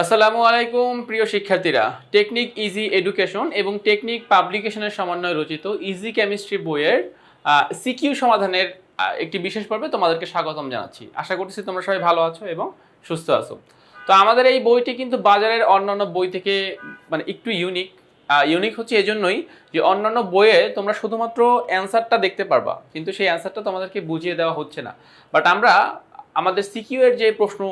আসসালামু আলাইকুম, প্রিয় শিক্ষার্থীরা। টেকনিক ইজি এডুকেশন এবং টেকনিক পাবলিকেশনের সমন্বয়ে রচিত ইজি কেমিস্ট্রি বইয়ের সিকিউ সমাধানের একটি বিশেষ পর্বে তোমাদেরকে স্বাগতম জানাচ্ছি। আশা করছি তোমরা সবাই ভালো আছো এবং সুস্থ আছো। তো আমাদের এই বইটি কিন্তু বাজারের অন্যান্য বই থেকে মানে একটু ইউনিক ইউনিক হচ্ছে এজন্যই যে অন্যান্য বইয়ে তোমরা শুধুমাত্র অ্যান্সারটা দেখতে পারবা, কিন্তু সেই অ্যান্সারটা তোমাদেরকে বুঝিয়ে দেওয়া হচ্ছে না। বাট আমরা আমাদের সিকিউ এর যে প্রশ্ন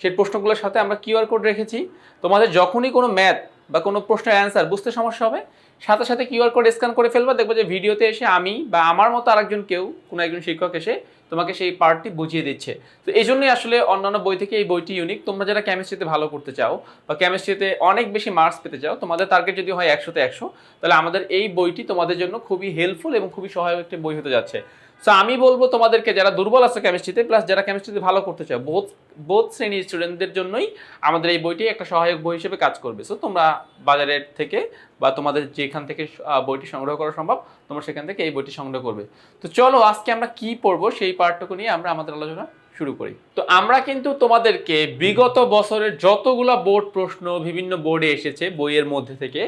সেই প্রশ্নগুলোর সাথে আমরা কিউআর কোড রেখেছি। তোমাদের যখনই কোনো ম্যাথ বা কোনো প্রশ্নের অ্যান্সার বুঝতে সমস্যা হবে, সাথে সাথে কিউআর কোড স্ক্যান করে ফেলবা, দেখবে যে ভিডিওতে এসে আমি বা আমার মতো আরেকজন কেউ, কোনো একজন শিক্ষক এসে তোমাকে সেই পার্টটি বুঝিয়ে দিচ্ছে। তো এই জন্যই আসলে অন্যান্য বই থেকে এই বইটি ইউনিক তোমরা যারা কেমিস্ট্রিতে ভালো করতে চাও বা কেমিস্ট্রিতে অনেক বেশি মার্কস পেতে চাও, তোমাদের টার্গেট যদি হয় একশোতে একশো, তাহলে আমাদের এই বইটি তোমাদের জন্য খুবই হেল্পফুল এবং খুবই সহায়ক একটি বই হতে যাচ্ছে। সো আমি বলব তোমাদেরকে, যারা দুর্বল আছে কেমিস্ট্রিতে প্লাস যারা কেমিস্ট্রিতে ভালো করতে চাও বোধ বোধ শ্রেণির স্টুডেন্টদের জন্যই আমাদের এই বইটি একটা সহায়ক বই হিসেবে কাজ করবে। সো তোমরা বাজারের থেকে বা তোমাদের যেখান থেকে বইটি সংগ্রহ করা সম্ভব, তোমরা সেখান থেকে এই বইটি সংগ্রহ করবে। তো চলো, আজকে আমরা কি পড়ব সেই পার্টটুকু নিয়ে আমরা আমাদের আলোচনা শুরু করি। তো আমরা কিন্তু তোমাদেরকে বিগত বছরের যতগুলা বোর্ড প্রশ্ন বিভিন্ন বোর্ডে এসেছে বইয়ের মধ্যে থেকে,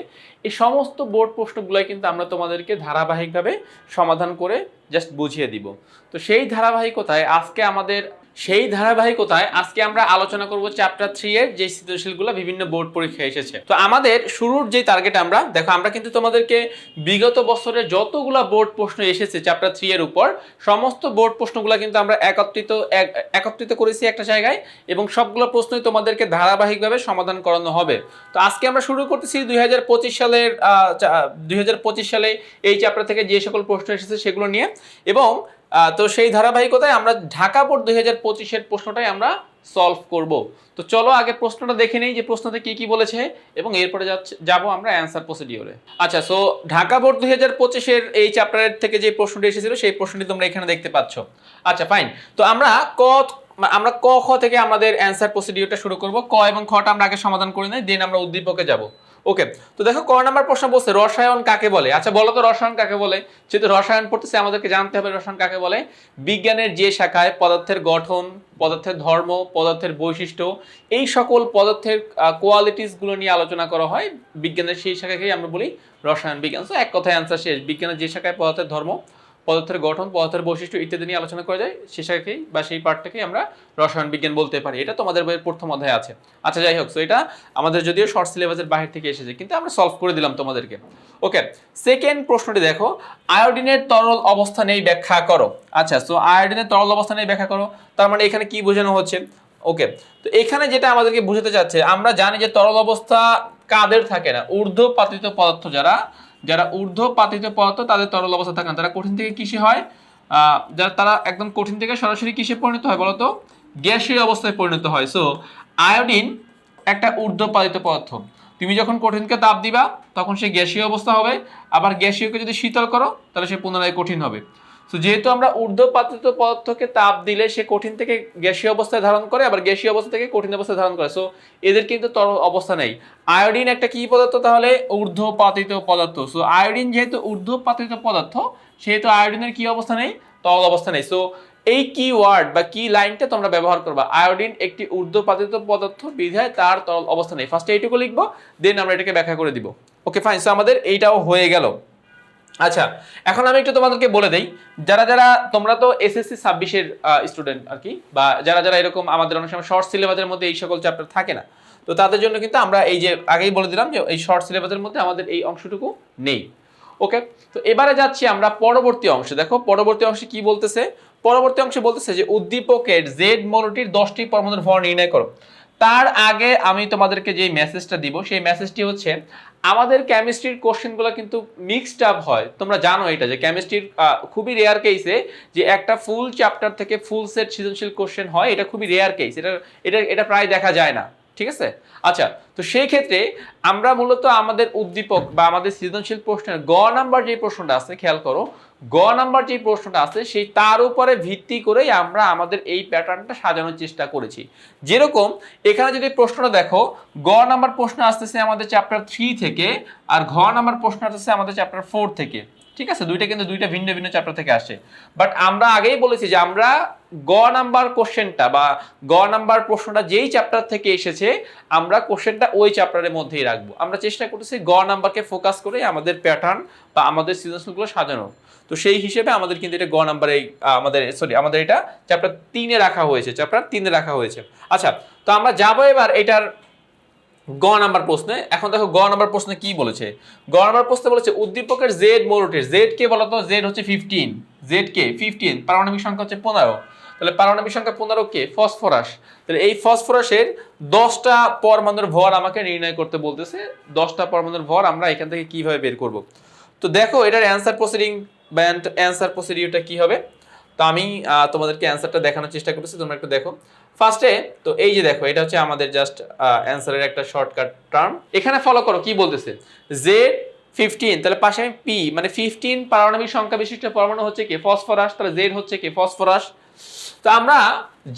এই সমস্ত বোর্ড প্রশ্নগুলোই কিন্তু আমরা তোমাদেরকে ধারাবাহিকভাবে সমাধান করে জাস্ট বুঝিয়ে দিব। তো সেই ধারাবাহিকতায় আজকে আমাদের, সেই ধারাবাহিকতায় আজকে আমরা আলোচনা করব চ্যাপ্টার থ্রি এর যে সৃজনশীলগুলো বিভিন্ন বোর্ড পরীক্ষায় এসেছে। তো আমাদের শুরুর যে টার্গেট আমরা, দেখো আমরা কিন্তু তোমাদেরকে বিগত বছরের যতগুলা বোর্ড প্রশ্ন এসেছে চ্যাপ্টার থ্রি এর উপর, সমস্ত বোর্ড প্রশ্নগুলো কিন্তু আমরা একত্রিত, এক- একত্রিত করেছি একটা জায়গায় এবং সবগুলো প্রশ্নই তোমাদেরকে ধারাবাহিকভাবে সমাধান করানো হবে। তো আজকে আমরা শুরু করতেছি দুই হাজার পঁচিশ সালের দুই হাজার পঁচিশ সালে এই চ্যাপ্টার থেকে যে সকল প্রশ্ন এসেছে সেগুলো নিয়ে। এবং তো সেই ধারাবাহিকতায় আমরা ঢাকা বোর্ড দুই হাজার পঁচিশের প্রশ্নটাই আমরা সলভ করব। তো চলো আগে প্রশ্নটা দেখে নেই যে প্রশ্নতে কি কি বলেছে এবং এরপরে যাব আমরা অ্যান্সার প্রসিডিওরে আচ্ছা সো ঢাকা বোর্ড দুই হাজার পঁচিশের এই চ্যাপ্টারের থেকে যে প্রশ্নটি এসেছিল সেই প্রশ্নটি তোমরা এখানে দেখতে পাচ্ছ। আচ্ছা ফাইন তো আমরা ক আমরা ক, খ থেকে আমাদের অ্যান্সার প্রসিডিওটা শুরু করব। ক এবং খটা আমরা আগে সমাধান করে নেই দেন আমরা উদ্দীপকে যাব। ওকে তো দেখো ক নাম্বার প্রশ্ন বলছে, রসায়ন কাকে বলে? আচ্ছা বলো তো রসায়ন কাকে বলে? যেহেতু রসায়ন পড়তেছে, আমাদেরকে জানতে হবে রসায়ন কাকে বলে। বিজ্ঞানের যে শাখায় পদার্থের গঠন, পদার্থের ধর্ম, পদার্থের বৈশিষ্ট্য, এই সকল পদার্থের কোয়ালিটিসগুলো নিয়ে আলোচনা করা হয়। বিজ্ঞানের সেই শাখাকেই আমরা বলি রসায়ন বিজ্ঞান। তো এক কথায় অ্যান্সার শেষ। বিজ্ঞানের যে শাখায় পদার্থের ধর্ম পদার্থের গঠন, পদার্থের বৈশিষ্ট্য ইত্যাদি নিয়ে আলোচনা করা যায়, সে শাখাকেই বা সেই পার্টটাকেই আমরা রসায়ন বিজ্ঞান বলতে পারি। এটা তোমাদের বইয়ের প্রথম অধ্যায় আছে। আচ্ছা যাই হোক তো এটা আমাদের যদিও শর্ট সিলেবাসের বাহির থেকে এসেছে, কিন্তু আমরা সলভ করে দিলাম তোমাদেরকে। ওকে সেকেন্ড প্রশ্নটি দেখো, আয়োডিনের তরল অবস্থা নেই ব্যাখ্যা করো। আচ্ছা তো আয়োডিনের তরল অবস্থা নেই ব্যাখ্যা করো, তার মানে এখানে কি বোঝানো হচ্ছে? ওকে তো এখানে যেটা আমাদেরকে বোঝাতে চাচ্ছে, আমরা জানি যে তরল অবস্থা কাদের থাকে না ঊর্ধ্ব পাতিত পদার্থ যারা যারা ঊর্ধ্ব পাতিত পদার্থ, তাদের তরল অবস্থা থাকে না তারা কঠিন থেকে কৃষি হয় যারা, তারা একদম কঠিন থেকে সরাসরি কৃষি পরিণত হয়, বলতো? গ্যাসীয় অবস্থায় পরিণত হয়। সো আয়োডিন একটা ঊর্ধ্ব পাতিত পদার্থ। তুমি যখন কঠিনকে তাপ দিবা, তখন সে গ্যাসীয় অবস্থা হবে। আবার গ্যাসীয়কে যদি শীতল করো, তাহলে সে পুনরায় কঠিন হবে। তো যেহেতু আমরা ঊর্ধ্বপাতিত পদার্থকে তাপ দিলে সে কঠিন থেকে গ্যাসীয় অবস্থায় ধারণ করে, আবার গ্যাসীয় অবস্থা থেকে কঠিন অবস্থায় ধারণ করে। সো এদের কিন্তু তরল অবস্থা নেই। আয়োডিন একটা কি পদার্থ তাহলে? ঊর্ধ্বপাতিত পদার্থ। সো আয়োডিন যেহেতু ঊর্ধ্বপাতিত পদার্থ, সেহেতু আয়োডিনের কি অবস্থা নেই? তরল অবস্থা নেই। সো এই কি ওয়ার্ড বা কি লাইনটা তোমরা ব্যবহার করবা। আয়োডিন একটি ঊর্ধ্বপাতিত পদার্থ বিধায় তার তরল অবস্থা নেই। ফার্স্টে এইটুকু লিখব দেন আমরা এটাকে ব্যাখ্যা করে দিব। ওকে ফাইন সো আমাদের এইটাও হয়ে গেল। আচ্ছা এখন আমি একটু তোমাদেরকে বলে দেই, যারা যারা, তোমরা তো এসএসসি ছাব্বিশের স্টুডেন্ট আর কি, বা যারা যারা এরকম আমাদের অনেক সময় শর্ট সিলেবাসের মধ্যে এই সকল চ্যাপ্টার থাকে না, তো তাদের জন্য কিন্তু আমরা এই যে আগেই বলে দিলাম যে এই শর্ট সিলেবাসের মধ্যে আমাদের এই অংশটুকু নেই ওকে তো এবারে যাচ্ছি আমরা পরবর্তী অংশে, দেখো পরবর্তী অংশে কি বলতেছে? পরবর্তী অংশে বলতেছে যে উদ্দীপকের জেড মৌলটির দশটি পরমাণুর ভর নির্ণয় করো, তার আগে আমি তোমাদেরকে যে মেসেজটা দিব, সেই মেসেজটি হচ্ছে আমাদের কেমিস্ট্রির কোশ্চেনগুলো কিন্তু মিক্সড আপ হয়। তোমরা জানো এটা যে কেমিস্ট্রির খুবই রেয়ার কেসে যে একটা ফুল চ্যাপ্টার থেকে ফুল সেট সৃজনশীল কোশ্চেন হয়, এটা খুবই রেয়ার কেস এটা এটা এটা প্রায় দেখা যায় না। ঠিক আছে? আচ্ছা তো সেই ক্ষেত্রে আমরা মূলত আমাদের উদ্দীপক বা আমাদের সৃজনশীল প্রশ্নের গ নাম্বার যে প্রশ্নটা আছে, খেয়াল করো, গ নাম্বার যে প্রশ্নটা আছে, সেই তার উপরে ভিত্তি করেই আমরা আমাদের এই প্যাটার্নটা সাজানোর চেষ্টা করেছি। যেরকম এখানে যদি প্রশ্নটা দেখো, গ নাম্বার প্রশ্ন আসতেছে আমাদের চ্যাপ্টার থ্রি থেকে আর ঘ নাম্বার প্রশ্ন আসতেছে আমাদের চ্যাপ্টার ফোর থেকে। ঠিক আছে? দুইটা কিন্তু দুইটা ভিন্ন ভিন্ন চ্যাপ্টার থেকে আসে। বাট আমরা আগেই বলেছি যে আমরা গ নাম্বার কোশ্চেনটা বা গ নাম্বার প্রশ্নটা যেই চ্যাপ্টার থেকে এসেছে, আমরা কোশ্চেনটা ওই চ্যাপ্টারের মধ্যেই রাখব। আমরা চেষ্টা করতেছি গ নাম্বারকে ফোকাস করে আমাদের প্যাটার্ন বা আমাদের সৃজনশীলগুলো সাজানো তো সেই হিসেবে আমাদের কিন্তু এটা গ নাম্বারে আমাদের সরি আমাদের এটা চ্যাপ্টার তিনে রাখা হয়েছে চ্যাপ্টার তিনে রাখা হয়েছে। আচ্ছা তো আমরা যাব এবার এটার গ নাম্বার প্রশ্নে। এখন দেখো গ নাম্বার প্রশ্নে কি বলেছে? গ নাম্বার প্রশ্নে বলেছে, উদ্দীপকের জেড মোরোটের জেড কে বলতো? জেড হচ্ছে ফিফটিন জেড কে ফিফটিন পারমাণবিক সংখ্যা হচ্ছে পনেরো। তাহলে পারমাণবিক সংখ্যা পনেরো কে? ফসফরাস। তাহলে এই ফসফরাসের দশটা পরমাণুর ভর আমাকে নির্ণয় করতে বলতেছে। দশটা পরমাণুর ভর আমরা এখান থেকে কীভাবে বের করব? তো দেখো, এটার অ্যান্সার প্রসিডিং বা অ্যান্সার প্রসিডিউরটা কি হবে? তো আমি তোমাদেরকে অ্যান্সারটা দেখানোর চেষ্টা করতেছি, তোমরা একটু দেখো। ফার্স্টে তো এই যে দেখো, এটা হচ্ছে আমাদের জাস্ট অ্যান্সারের একটা শর্টকাট টার্ম এখানে ফলো করো, কি বলতেছে? জেড ফিফটিন তাহলে পাশে আমি পি মানে ফিফটিন পারমাণবিক সংখ্যা বিশিষ্ট পরমাণু হচ্ছে কি? ফসফরাস। তাহলে জেড হচ্ছে কি? ফসফরাস। তো আমরা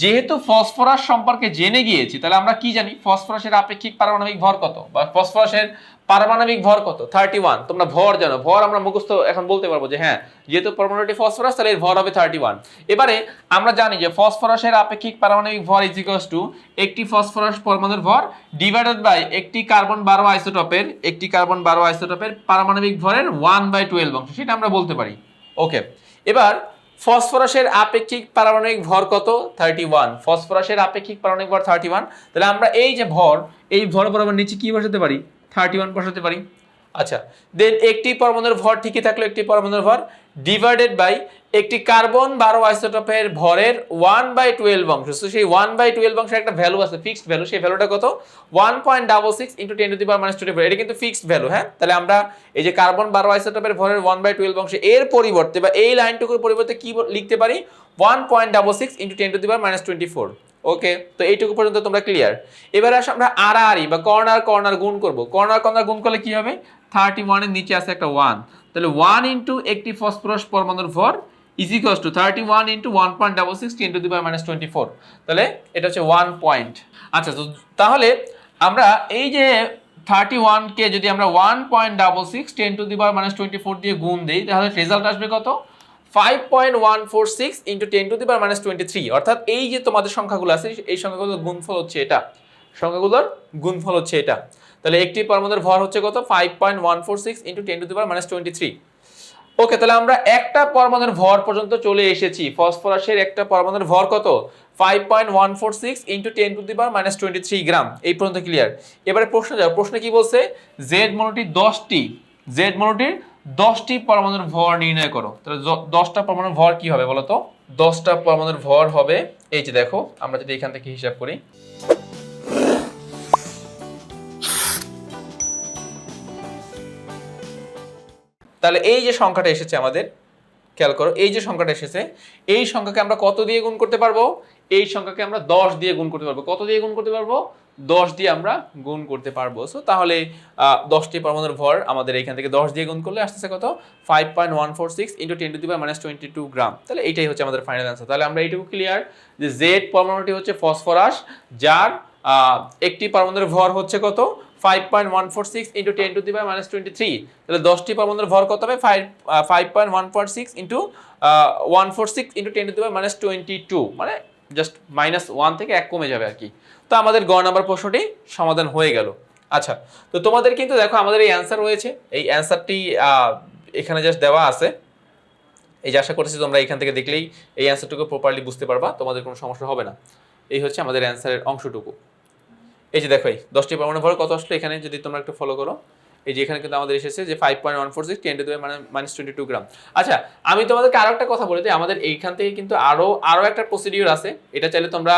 যেহেতু ফসফরাস সম্পর্কে জেনে গিয়েছি, তাহলে আমরা কি জানি? ফসফরাসের আপেক্ষিক পারমাণবিক ভর কত? বা ফসফরাসের পারমাণবিক ভর কত? থার্টি ওয়ান তোমরা ভর জানো। ভর আমরা মুখস্থ এখন বলতে পারব যে হ্যাঁ যেহেতু পরমাণুটি ফসফরাস, তাহলে এর ভর হবে থার্টি ওয়ান এবারে আমরা জানি যে, ফসফরাসের আপেক্ষিক পারমাণবিক ভর ইজ ইকুয়ালস টু একটি ফসফরাস পরমাণুর ভর ডিভাইডেড বাই একটি কার্বন বারো আইসোটপের একটি কার্বন বারো আইসোটপের পারমাণবিক ভরের ওয়ান বাই টুয়েলভ অংশ। সেটা আমরা বলতে পারি। ওকে এবার ফসফরাসের আপেক্ষিক পারমাণবিক ভর কত? থার্টি ওয়ান ফসফরাসের আপেক্ষিক পারমাণবিক ভর থার্টি ওয়ান তাহলে আমরা এই যে ভর, এই ভর বরাবর নিচে কি বসাতে পারি? থার্টি ওয়ান বসাতে পারি। আচ্ছা দেন একটি পরমাণুর ভর ঠিকই থাকল, একটি পরমাণুর ভর ডিভাইডেড বাই একটি কার্বন বারো আইসোটপের ভরের ওয়ান বাই টুয়েলভ অংশ। তো সেই ওয়ান বাই টুয়েলভ অংশের একটা ভ্যালু আছে ফিক্সড ভ্যালু সেই ভ্যালুটা কত? One point double six into ten to the power minus twenty এটা কিন্তু ফিক্সড ভ্যালু হ্যাঁ? তাহলে আমরা এই যে কার্বন বারো আইসোটপের ভরের ওয়ান বাই টুয়েলভ অংশ, এর পরিবর্তে বা এই লাইনটুকুর পরিবর্তে কি লিখতে পারি? One point double six into ten to the power minus twenty four okay তো এইটুকু পর্যন্ত তোমরা ক্লিয়ার এবারে আসো আমরা আর আড়াআড়ি বা কর্নার কর্নার গুণ করব। কর্নার কর্নার গুণ করলে কি হবে? থার্টি ওয়ানের নিচে আছে একটা ওয়ান তাহলে ওয়ান ইন্টু একটি ফসফরাস পরমাণুর ভর is equals to thirty one into one point double six ten to the power minus twenty four তাহলে এটা হচ্ছে ওয়ান পয়েন্ট আচ্ছা তো তাহলে আমরা এই যে থার্টি ওয়ানকে যদি আমরা one point double six ten to the power minus twenty four দিয়ে গুণ দিই, তাহলে রেজাল্ট আসবে কত? Five point one four six into ten to the power minus twenty three অর্থাৎ এই যে তোমাদের সংখ্যাগুলো আছে, এই সংখ্যাগুলোর গুণফল হচ্ছে এটা। সংখ্যাগুলোর গুণফল হচ্ছে এটা। তাহলে একটি পরমাণুর ভর হচ্ছে কত? Five point one four six into ten to the power minus twenty three okay, তাহলে আমরা একটা পরমাণুর ভর পর্যন্ত চলে এসেছি। ফসফরাসের একটা পরমাণুর ভর কত? Five point one four six into ten to the power minus twenty three gram এই পর্যন্ত ক্লিয়ার এবারে প্রশ্ন যাও, প্রশ্ন কি বলছে? জেড মনোটির দশটি জেড মনোটির দশটি পরমাণুর ভর নির্ণয় করো। তাহলে দশটা পরমাণুর ভর কি হবে বলো তো? দশটা পরমাণুর ভর হবে, এই যে দেখো, আমরা যদি এখান থেকে হিসাব করি। তাহলে এই যে সংখ্যাটা এসেছে আমাদের, খেয়াল করো, এই যে সংখ্যাটা এসেছে, এই সংখ্যাকে আমরা কত দিয়ে গুণ করতে পারব? এই সংখ্যাকে আমরা দশ দিয়ে গুণ করতে পারব। কত দিয়ে গুণ করতে পারব? দশ দিয়ে আমরা গুণ করতে পারব। সো তাহলে দশটি পরমাণুর ভর আমাদের এখান থেকে দশ দিয়ে গুণ করলে আসতেছে কত? Five point one four six into ten to the minus twenty two gram তাহলে এইটাই হচ্ছে আমাদের ফাইনাল অ্যান্সার তাহলে আমরা এইটুকু ক্লিয়ার যে জেড পরমাণুটি হচ্ছে ফসফরাস যার একটি পরমাণুর ভর হচ্ছে কত? Five point one four six into ten to the power minus twenty three তাহলে দশটি পরমাণুর ভর কত হবে five five point one point six into one four six into ten to the power minus twenty two মানে just minus one থেকে এক কমে যাবে আর কি। তো আমাদের গ নাম্বার প্রশ্নটি সমাধান হয়ে গেল। আচ্ছা তো তোমাদের কিন্তু দেখো আমাদের এই অ্যান্সার রয়েছে। এই অ্যান্সারটি এখানে জাস্ট দেওয়া আছে। এই যে আশা করছি তোমরা এখান থেকে দেখলেই এই অ্যান্সারটুকু প্রপারলি বুঝতে পারবা, তোমাদের কোনো সমস্যা হবে না। এই হচ্ছে আমাদের অ্যান্সারের অংশটুকু। এই যে দেখো এই দশটি পরমাণু ভর কত আসলো? এখানে যদি তোমরা একটু ফলো করো। এই যে এখানে কিন্তু আমাদের এসেছে যে five point one four six ten to মানে মাইনাস টোয়েন্টি টু গ্রাম আচ্ছা আমি তোমাদেরকে আরও একটা কথা বলে দিই। আমাদের এইখান থেকে কিন্তু আরও আরও একটা প্রসিডিওর আছে। এটা চাইলে তোমরা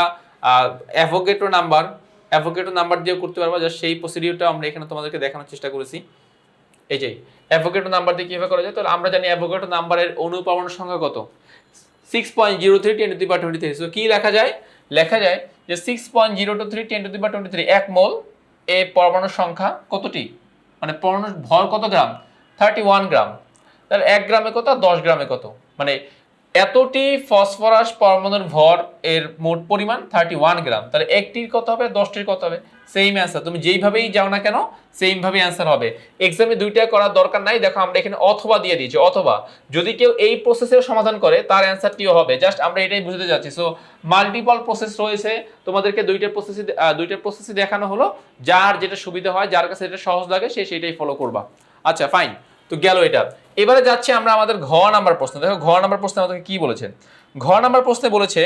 অ্যাভোগেটো নাম্বার অ্যাভোগেটো নাম্বার দিয়েও করতে পারবা। জাস্ট সেই প্রসিডিউরটা আমরা এখানে তোমাদেরকে দেখানোর চেষ্টা করেছি। এই যে অ্যাভোগেটো নাম্বার দিয়ে কীভাবে করা যায়? তাহলে আমরা জানি অ্যাভোগেটো নাম্বারের অনুপরমাণুর সংখ্যা কত? Six point zero three ten to power twenty three so কী লেখা যায়? লেখা যায় যে six point zero two three ten to the power twenty three এক মোল, এ পরমাণুর সংখ্যা কতটি? মানে পরমাণুর ভর কত গ্রাম? Thirty one gram. তাহলে এক গ্রামে কত দশ গ্রামে কত? মানে এতটি ফসফরাস পরমাণুর ভর এর মোট পরিমাণ থার্টি ওয়ান গ্রাম। তাহলে একটির কত হবে? দশটির কত হবে? সেম অ্যান্সার তুমি যেইভাবেই যাও না কেন সেম ভাবে অ্যান্সার হবে। এক্সামে দুইটা করার দরকার নাই। দেখো, আমরা এখানে অথবা দিয়ে দিয়েছি, অথবা। যদি কেউ এই প্রসেসের সমাধান করে, তার অ্যান্সারটিও হবে। জাস্ট আমরা এটাই বুঝতে যাচ্ছি সো মাল্টিপল প্রসেস রয়েছে। তোমাদেরকে দুইটা প্রসেসে দুইটা প্রসেসে দেখানো হলো। যার যেটা সুবিধা হয়, যার কাছে যেটা সহজ লাগে, সে সেটাই ফলো করবা। আচ্ছা ফাইন তো গেল এটা। এবারে যাচ্ছে আমরা আমাদের ঘ নাম্বার প্রশ্ন। দেখো, ঘ নাম্বার প্রশ্নে আমাদেরকে কি বলেছে? ঘ নাম্বার প্রশ্নে বলেছে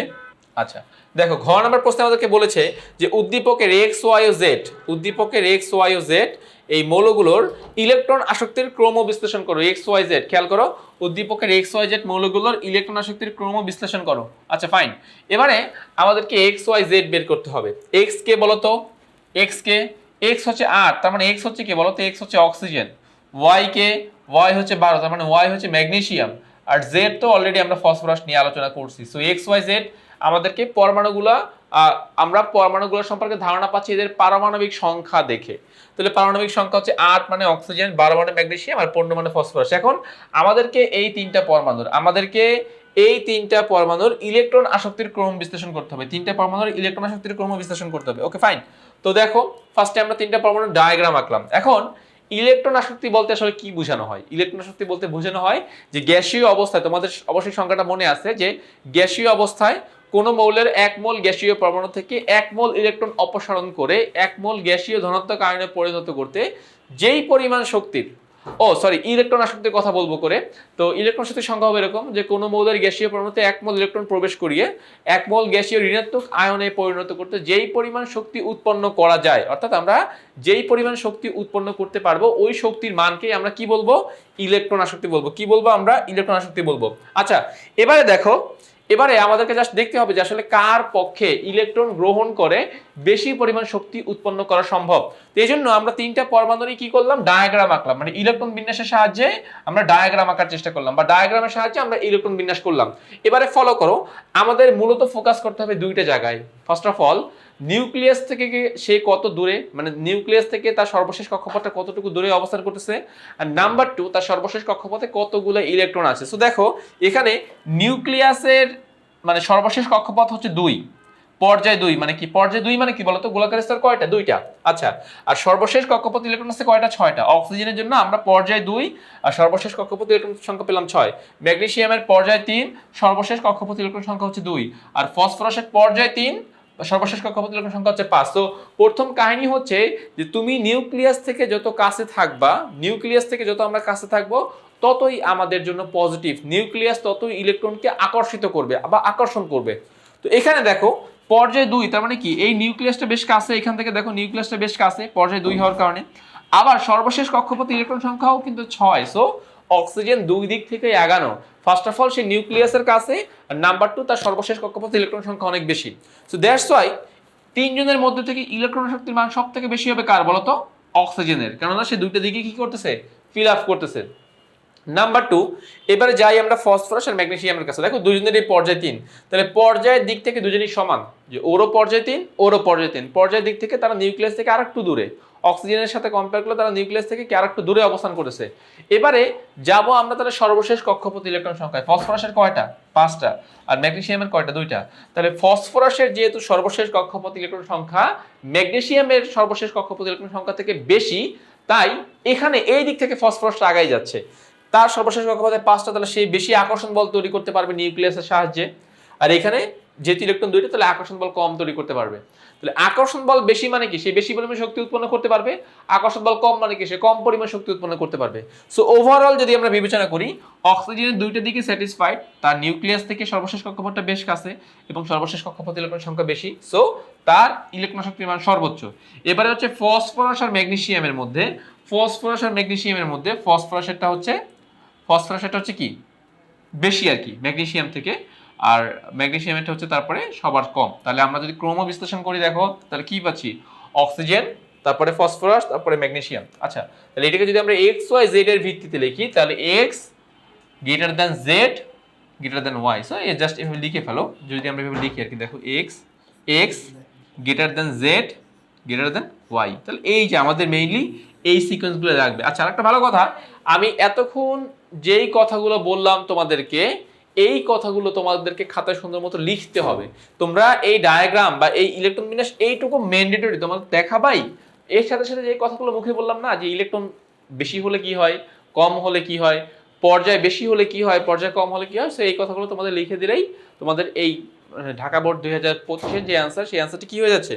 আচ্ছা দেখো ঘ নাম্বার প্রশ্নে আমাদেরকে বলেছে যে উদ্দীপকের এক্স ওয়াই ও জেড উদ্দীপকের এক্স ওয়াই ও জেড এই মৌলগুলোর ইলেকট্রন আসক্তির ক্রম বিশ্লেষণ করো। এক্স ওয়াই জেড খেয়াল করো, উদ্দীপকের এক্স ওয়াই জেড মৌলগুলোর ইলেকট্রন আসক্তির ক্রম বিশ্লেষণ করো। আচ্ছা ফাইন এবারে আমাদেরকে এক্স ওয়াই জেড বের করতে হবে। এক্স কে বলতো এক্স কে? এক্স হচ্ছে আট তার মানে এক্স হচ্ছে কি বলতো এক্স হচ্ছে অক্সিজেন। ওয়াই কে? ওয়াই হচ্ছে বারো, তার মানে ওয়াই হচ্ছে ম্যাগনেশিয়াম। আর জেড তো অলরেডি আমরা ফসফরাস নিয়ে আলোচনা করছি। সো এক্স ওয়াই জেড আমাদেরকে পরমাণুগুলা আমরা পরমাণুগুলো সম্পর্কে ধারণা পাচ্ছি এদের পারমাণবিক সংখ্যা দেখে। তাহলে পারমাণবিক সংখ্যা হচ্ছে আট মানে অক্সিজেন, বারো মানে ম্যাগনেসিয়াম আর পনেরো মানে ফসফরাস। এখন আমাদেরকে এই তিনটা পরমাণুর, আমাদেরকে এই তিনটা পরমাণুর ইলেকট্রন আসক্তির ক্রম বিশ্লেষণ করতে হবে। তিনটা পরমাণুর ইলেকট্রন আসক্তির ক্রম বিশ্লেষণ করতে হবে। Okay, fine. তো দেখো, ফার্স্টে আমরা তিনটা পরমাণুর ডায়াগ্রাম আঁকলাম। এখন ইলেকট্রন আসক্তি বলতে আসলে কি বোঝানো হয়? ইলেকট্রন আসক্তি বলতে বোঝানো হয় যে গ্যাসীয় অবস্থায়, তোমাদের অবশ্যই সংখ্যাটা মনে আছে, যে গ্যাসীয় অবস্থায় কোন মৌলের এক মোল গ্যাসীয় পরমাণু থেকে এক মোল ইলেকট্রন অপসারণ করে এক মোল গ্যাসীয় ধনাত্মক আয়নে পরিণত করতে যেই পরিমাণ শক্তির, ও সরি ইলেকট্রন আসক্তির কথা বলব করে, তো ইলেকট্রন শক্তির সংখ্যা হবে এরকম যে কোনো মৌলের গ্যাসীয় পরমাণুতে এক মোল ইলেকট্রন প্রবেশ করিয়ে এক মোল গ্যাসীয় ঋণাত্মক আয়নে পরিণত করতে যেই পরিমাণ শক্তি উৎপন্ন করা যায়, অর্থাৎ আমরা যেই পরিমাণ শক্তি উৎপন্ন করতে পারব, ওই শক্তির মানকে আমরা কি বলব? ইলেকট্রন আসক্তি বলব। কি বলব আমরা? ইলেকট্রন আসক্তি বলব। আচ্ছা এবারে দেখো এবারে আমাদেরকে জাস্ট দেখতে হবে যে আসলে কার পক্ষে ইলেকট্রন গ্রহণ করে বেশি পরিমাণ শক্তি উৎপন্ন করা সম্ভব। এই জন্য আমরা তিনটা পরমাণুরই কি করলাম? ডায়াগ্রাম আঁকলাম। মানে ইলেকট্রন বিন্যাসের সাহায্যে আমরা ডায়াগ্রাম আঁকার চেষ্টা করলাম বা ডায়াগ্রামের সাহায্যে আমরা ইলেকট্রন বিন্যাস করলাম। এবারে ফলো করো। আমাদের মূলত ফোকাস করতে হবে দুইটা জায়গায়। ফার্স্ট অফ অল নিউক্লিয়াস থেকে সে কত দূরে? মানে নিউক্লিয়াস থেকে তার সর্বশেষ কক্ষপথটা কতটুকু দূরে অবস্থান করতেছে? আর নাম্বার টু তার সর্বশেষ কক্ষপথে কতগুলো ইলেকট্রন আছে? সো দেখো, এখানে নিউক্লিয়াসের মানে সর্বশেষ কক্ষপথ হচ্ছে দুই। পর্যায় দুই মানে কি? পর্যায় দুই মানে কি বলতো? গোলাকার স্তর কয়টা? দুইটা। আচ্ছা আর সর্বশেষ কক্ষপথ ইলেকট্রন আছে কয়টা? ছয়টা। অক্সিজেনের জন্য আমরা পর্যায় দুই, আর সর্বশেষ কক্ষপথ ইলেকট্রন সংখ্যা পেলাম ছয়। ম্যাগনেসিয়ামের পর্যায় তিন, সর্বশেষ কক্ষপথ ইলেকট্রন সংখ্যা হচ্ছে দুই। আর ফসফরাসের পর্যায় তিন সর্বশেষ কক্ষপথ ইলেকট্রন সংখ্যা হচ্ছে পাঁচ। তো প্রথম কাহিনী হচ্ছে যে তুমি নিউক্লিয়াস থেকে যত কাছে থাকবা, নিউক্লিয়াস থেকে যত আমরা কাছে থাকব, ততই আমাদের জন্য পজিটিভ। নিউক্লিয়াস ততই ইলেকট্রনকে আকর্ষিত করবে বা আকর্ষণ করবে। তো এখানে দেখো, পর্যায় দুই, তার মানে কি? এই নিউক্লিয়াসটা বেশ কাছে, এখান থেকে দেখো নিউক্লিয়াসটা বেশ কাছে, পর্যায় দুই হওয়ার কারণে। আবার সর্বশেষ কক্ষপথে ইলেকট্রন সংখ্যাও কিন্তু ছয় সো অক্সিজেন দুই দিক থেকে এগানো ফার্স্ট অফ অল সেই নিউক্লিয়াসের কাছে, আর নাম্বার টু তার সর্বশেষ কক্ষপথে ইলেকট্রন সংখ্যা অনেক বেশি। সো দ্যাটস ওয়াই তিনজনের মধ্যে থেকে ইলেকট্রন শক্তির মান সব থেকে বেশি হবে কার বলতো? অক্সিজেনের। কেননা সে দুইটা দিকে কি করতেছে? ফিল আপ করতেছে। নাম্বার টু এবারে যাই আমরা ফসফরাস আর ম্যাগনেসিয়ামের কাছে। দেখো দুজনেরই পর্যায় তিন। তাহলে পর্যায়ের দিক থেকে দুজনই সমান। যে ওরও পর্যায় তিন, ওরও পর্যায় তিন। পর্যায়ের দিক থেকে তারা নিউক্লিয়াস থেকে আরেকটু দূরে। অক্সিজেনের সাথে কম্পেয়ার করলে তারা নিউক্লিয়াস থেকে কি আরেকটু দূরে অবস্থান করেছে? এবারে যাব আমরা তাহলে সর্বশেষ কক্ষপথ ইলেকট্রন সংখ্যায়। ফসফরাসের কয়টা? পাঁচটা। আর ম্যাগনেসিয়ামের কয়টা? দুইটা। তাহলে ফসফরাসের যেহেতু সর্বশেষ কক্ষপথ ইলেকট্রন সংখ্যা ম্যাগনেসিয়ামের সর্বশেষ কক্ষপথ ইলেকট্রন সংখ্যা থেকে বেশি, তাই এখানে এই দিক থেকে ফসফরাসটা আগাই যাচ্ছে। তার সর্বশেষ কক্ষপথে পাঁচটা, তাহলে সেই বেশি আকর্ষণ বল তৈরি করতে পারবে নিউক্লিয়াসের সাহায্যে। আর এখানে যেহেতু ইলেকট্রন দুইটা, তাহলে আকর্ষণ বল কম তৈরি করতে পারবে। তাহলে আকর্ষণ বল বেশি মানে কি? সে বেশি পরিমাণ শক্তি উৎপন্ন করতে পারবে, আকর্ষণ বল কম মানে কি? সে কম পরিমাণ শক্তি উৎপন্ন করতে পারবে। সো ওভারঅল যদি আমরা বিবেচনা করি, অক্সিজেনের দুইটা দিকে স্যাটিসফাইড তার নিউক্লিয়াস থেকে সর্বশেষ কক্ষপথটা বেশ কাছে এবং সর্বশেষ কক্ষপথ ইলেকট্রন সংখ্যা বেশি। সো তার ইলেকট্রন শক্তির মান সর্বোচ্চ। এবারে হচ্ছে ফসফরাস আর ম্যাগনেসিয়ামের মধ্যে। ফসফরাস আর ম্যাগনেসিয়ামের মধ্যে ফসফরাসেরটা হচ্ছে ফসফরাসেরটা হচ্ছে কি? বেশি আর কি ম্যাগনেসিয়াম থেকে। আর ম্যাগনেসিয়ামটা হচ্ছে তারপরে সবার কম। তাহলে আমরা যদি ক্রোম বিশ্লেষণ করি, দেখো, তাহলে কি পাচ্ছি? অক্সিজেন তারপরে ফসফরাস তারপরে ম্যাগনেশিয়াম আচ্ছা তাহলে এটাকে যদি আমরা এক্স ওয়াই জেড এর ভিত্তিতে লিখি, তাহলে X greater than Z greater than Y so এ জাস্ট এভাবে লিখে ফেলো। যদি আমরা এভাবে লিখি আর কি দেখো X X greater than Z greater than Y তাহলে এই যে আমাদের মেইনলি এই সিকোয়েন্সগুলো লাগবে। আচ্ছা আরেকটা ভালো কথা, আমি এতক্ষণ যেই কথাগুলো বললাম তোমাদেরকে এই কথাগুলো তোমাদেরকে খাতায় সুন্দর মতো লিখতে হবে। তোমরা এই ডায়াগ্রাম বা এই ইলেকট্রন বিন্যাস এইটুকু ম্যান্ডেটরি তোমাদের দেখাবাই। এর সাথে সাথে যে কথাগুলো মুখে বললাম না, যে ইলেকট্রন বেশি হলে কি হয়, কম হলে কি হয়, পর্যায় বেশি হলে কি হয়, পর্যায় কম হলে কি হয় সো এই কথাগুলো তোমাদের লিখে দিলেই তোমাদের এই ঢাকা বোর্ড দুই হাজার পঁচিশের যে অ্যান্সার সেই অ্যান্সারটি কি হয়ে যাচ্ছে?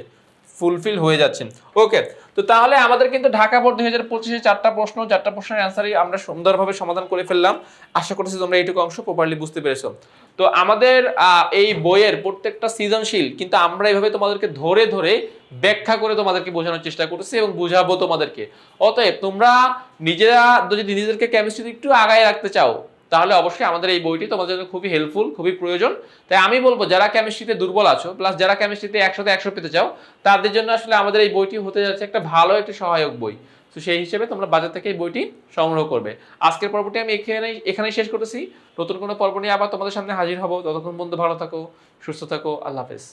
ফুলফিল হয়ে যাচ্ছেন। ওকে, তো তাহলে আমাদের কিন্তু ঢাকা বোর্ড দুই হাজার পঁচিশে চারটা প্রশ্ন, চারটা প্রশ্নের অ্যান্সারই আমরা সুন্দরভাবে সমাধান করে ফেললাম। আশা করছি তোমরা এইটুকু অংশ প্রপারলি বুঝতে পেরেছ। তো আমাদের এই বইয়ের প্রত্যেকটা সৃজনশীল কিন্তু আমরা এইভাবে তোমাদেরকে ধরে ধরে ব্যাখ্যা করে তোমাদেরকে বোঝানোর চেষ্টা করতেছি এবং বুঝাবো তোমাদেরকে। অতএব তোমরা নিজেরা যদি নিজেদেরকে কেমিস্ট্রিতে একটু আগায় রাখতে চাও তাহলে অবশ্যই আমাদের এই বইটি তোমাদের জন্য খুবই হেল্পফুল খুবই প্রয়োজন। তাই আমি বলব, যারা কেমিস্ট্রিতে দুর্বল আছো প্লাস যারা কেমিস্ট্রিতে একশোতে একশো পেতে চাও, তাদের জন্য আসলে আমাদের এই বইটি হতে যাচ্ছে একটা ভালো একটি সহায়ক বই। তো সেই হিসেবে তোমরা বাজার থেকে এই বইটি সংগ্রহ করবে। আজকের পর্বটি আমি এখানে, এখানেই শেষ করতেছি। নতুন কোনো পর্ব নিয়ে আবার তোমাদের সামনে হাজির হব। ততক্ষণ বন্ধু ভালো থাকো, সুস্থ থাকো, আল্লাহ হাফেজ।